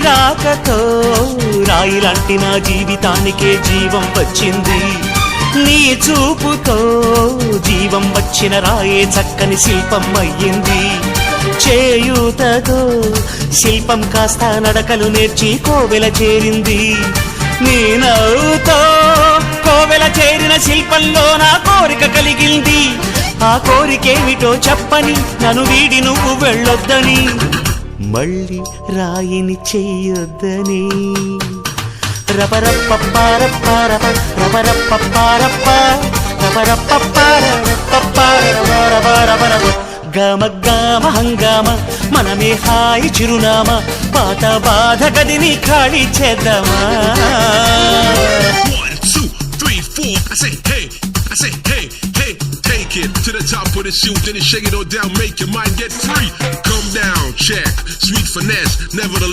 రాకతో రాయి లాంటి నా జీవితానికే జీవం వచ్చింది. నీ చూపుతో జీవం వచ్చిన రాయే చక్కని శిల్పం అయ్యింది చేయూతతో శిల్పం కాస్త నడకలు నేర్చి కోవెల చేరింది. నీ నవ్వుతో కోవెల చేరిన శిల్పంలో నా కోరిక కలిగింది. ఆ కోరికేమిటో చెప్పని నన్ను వీడి నువ్వు వెళ్ళొద్దని. మళ్ళీ రాయిని చెయ్యొద్దని రపరప్పపారప్పారప రపరప్పపారప్ప రపరప్పపారపప్పారపరపరపరపరప గమ గమ హంగామ మనమే హాయి చిరునామా పాత బాధ గదిని ఖాళీ చేద్దామా One, two, three, four. I say hey, I say hey, take it to the top of the shoot, then you shake it all down, make your mind get free. Come down, check, sweet finesse, nevertheless.